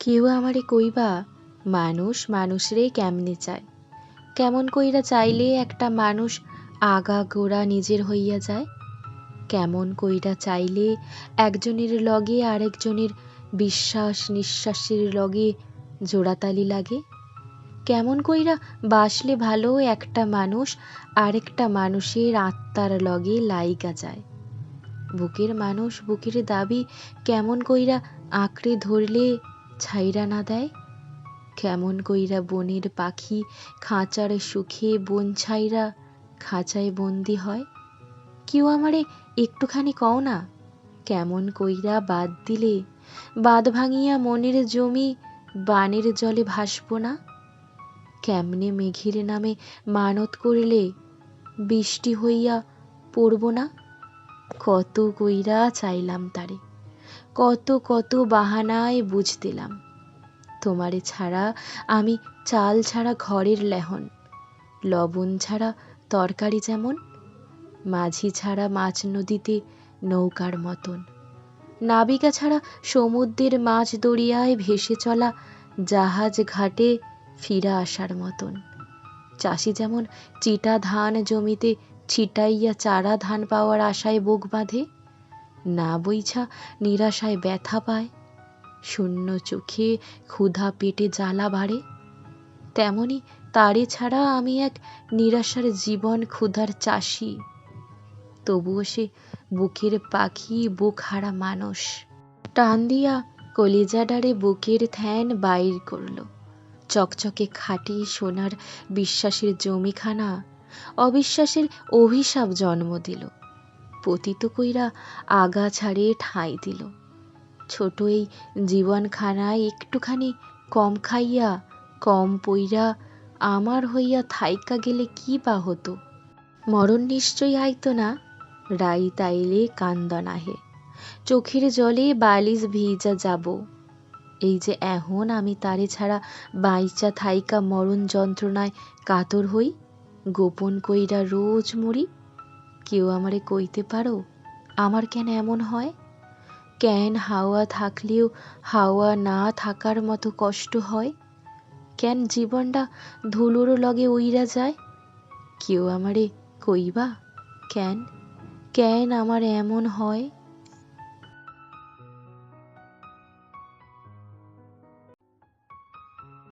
কেউ আমারে কইবা, মানুষ মানুষরে কেমনে চায়? কেমন কইরা চাইলে একটা মানুষ আগা গোড়া নিজের হইয়া যায়? কেমন কইরা চাইলে একজনের লগে আরেকজনের বিশ্বাস নিঃশ্বাসের লগে জোড়াতালি লাগে? কেমন কইরা বাসলে ভালো একটা মানুষ আরেকটা মানুষের আত্মার লগে লাইগা যায়? বুকের মানুষ বুকের দাবি কেমন কইরা আঁকড়ে ধরলে ছাইরা না দেয়? কেমন কইরা বনের পাখি খাঁচার সুখে বন ছাইরা খাঁচায় বন্দি হয়? কেউ আমারে একটুখানি কও না, কেমন কইরা বাদ দিলে? বাদ ভাঙিয়া মনের জমি বানের জলে ভাসব না? কেমনে মেঘের নামে মানত করলে বৃষ্টি হইয়া পড়ব না? কত কইরা চাইলাম তারে। কত কত বাহানায় বুঝ দিলাম তোমারে ছাড়া আমি চাল ছাড়া ঘরের লেহন, লবণ ছাড়া তরকারি যেমন, মাঝি ছাড়া মাছ নদীতে নৌকার মতন। নাবিকা ছাড়া সমুদ্রের মাছ দরিয়ায় ভেসে চলা জাহাজ ঘাটে ফিরা আসার মতন। চাষি যেমন চিটা ধান জমিতে ছিটাইয়া চারা ধান পাওয়ার আশায় বুক বাঁধে না বইছা নিরাশায় ব্যথা পায়। শূন্য চোখে ক্ষুধা পেটে জ্বালা বাড়ে। তেমনি তারে ছাড়া আমি এক নিরাশার জীবন ক্ষুধার চাষি। তবুও সে বুকের পাখি বুক হারা মানুষ। টান দিয়া কলিজাডারে বুকের থ্যান বাইর করল। চকচকে খাঁটি সোনার বিশ্বাসের জমিখানা, অবিশ্বাসের অভিশাপ জন্ম দিল। পতিত কইরা আগা ছাড়ে ঠাঁই দিল। ছোট এই জীবনখানায় একটুখানি কম খাইয়া, কম পইরা আমার হইয়া থাইকা গেলে কি বা হতো? মরণ নিশ্চয়ই আইত না, রাই তাইলে কান্দন আহে চোখের জলে বালিশ ভিজা যাব। এই যে এখন আমি তারে ছাড়া বাইচা থাইকা মরণ যন্ত্রণায় কাতর হই, গোপন কইরা রোজ মরি কেউ আমারে কইতে পারো? আমার কেন এমন হয়? কেন হাওয়া থাকলেও হাওয়া না থাকার মতো কষ্ট হয়? কেন জীবনটা ধুলোরও লগে উইরা যায়? কেউ আমারে কইবা? কেন? কেন আমার এমন হয়?